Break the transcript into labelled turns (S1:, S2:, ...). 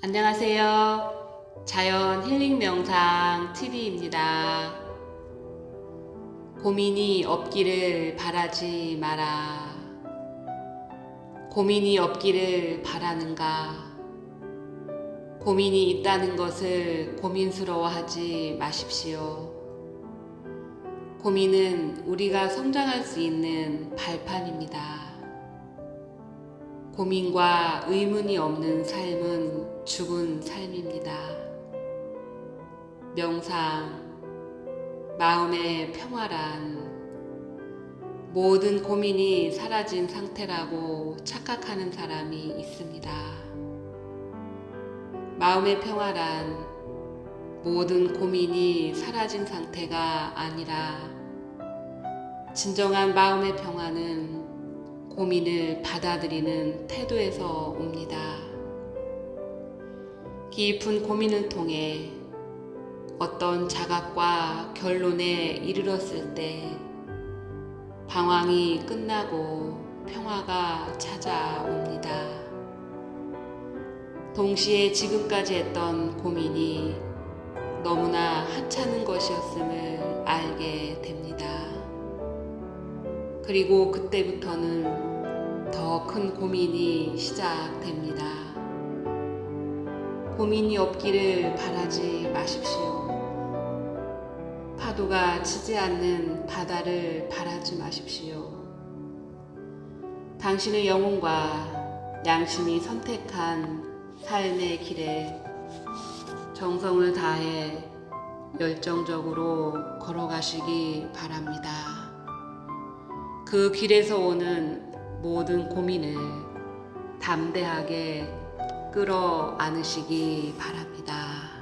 S1: 안녕하세요. 자연 힐링 명상 TV입니다. 고민이 없기를 바라지 마라. 고민이 없기를 바라는가? 고민이 있다는 것을 고민스러워하지 마십시오. 고민은 우리가 성장할 수 있는 발판입니다. 고민과 의문이 없는 삶은 죽은 삶입니다. 명상, 마음의 평화란 모든 고민이 사라진 상태라고 착각하는 사람이 있습니다. 마음의 평화란 모든 고민이 사라진 상태가 아니라 진정한 마음의 평화는 고민을 받아들이는 태도에서 옵니다. 깊은 고민을 통해 어떤 자각과 결론에 이르렀을 때 방황이 끝나고 평화가 찾아옵니다. 동시에 지금까지 했던 고민이 너무나 하찮은 것이었음을 알게 됩니다. 그리고 그때부터는 더 큰 고민이 시작됩니다. 고민이 없기를 바라지 마십시오. 파도가 치지 않는 바다를 바라지 마십시오. 당신의 영혼과 양심이 선택한 삶의 길에 정성을 다해 열정적으로 걸어가시기 바랍니다. 그 길에서 오는 모든 고민을 담대하게 끌어 안으시기 바랍니다.